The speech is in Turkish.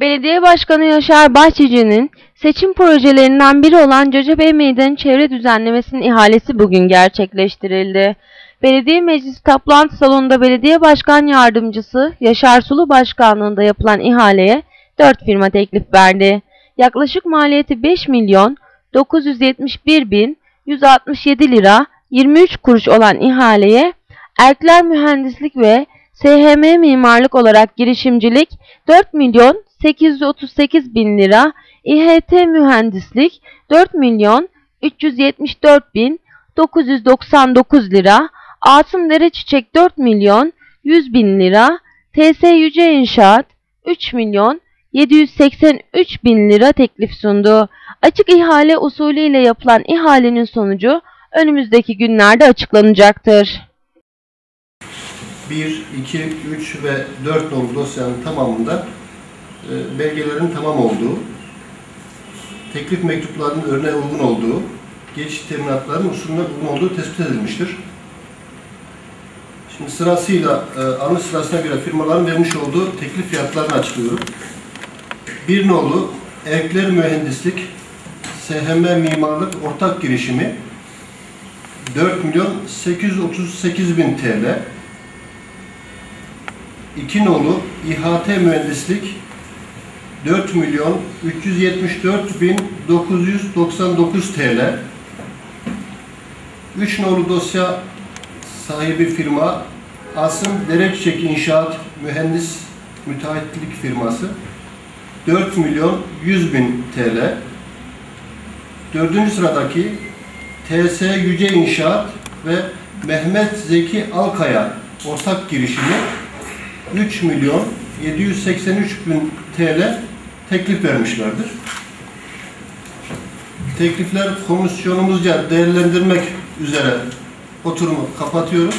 Belediye Başkanı Yaşar Bahçeci'nin seçim projelerinden biri olan Göcebey Meydanı çevre düzenlemesinin ihalesi bugün gerçekleştirildi. Belediye Meclisi toplantı salonunda Belediye Başkan Yardımcısı Yaşar Sulu Başkanlığında yapılan ihaleye 4 firma teklif verdi. Yaklaşık maliyeti 5 milyon 971 bin 167 lira 23 kuruş olan ihaleye Erkler Mühendislik ve SHM Mimarlık olarak girişimcilik 4 milyon 838 bin lira, İHT Mühendislik 4 milyon 374 bin 999 lira, Altındere Çiçek 4 milyon 100 bin lira, TS Yüce İnşaat 3 milyon 783 bin lira teklif sundu. Açık ihale usulüyle yapılan ihalenin sonucu önümüzdeki günlerde açıklanacaktır. 1, 2, 3 ve 4 nolu dosyanın tamamında belgelerin tamam olduğu, teklif mektuplarının örneğe uygun olduğu, geçiş teminatlarının usulüne uygun olduğu tespit edilmiştir. Şimdi sırasıyla e, alım sırasına göre firmaların vermiş olduğu teklif fiyatlarını açıklıyorum. Bir nolu Erkler Mühendislik SHM Mimarlık Ortak Girişimi 4 milyon 838 bin TL. İki nolu İHT Mühendislik 4 milyon 374 bin 999 TL. 3 nolu dosya sahibi firma Asım Derekçek İnşaat Mühendis Müteahhitlik firması 4 milyon 100 bin TL. Dördüncü sıradaki TS Yüce İnşaat ve Mehmet Zeki Alkaya ortak girişimi 3 milyon 783 bin TL teklif vermişlerdir. Teklifler komisyonumuzca değerlendirmek üzere oturumu kapatıyorum.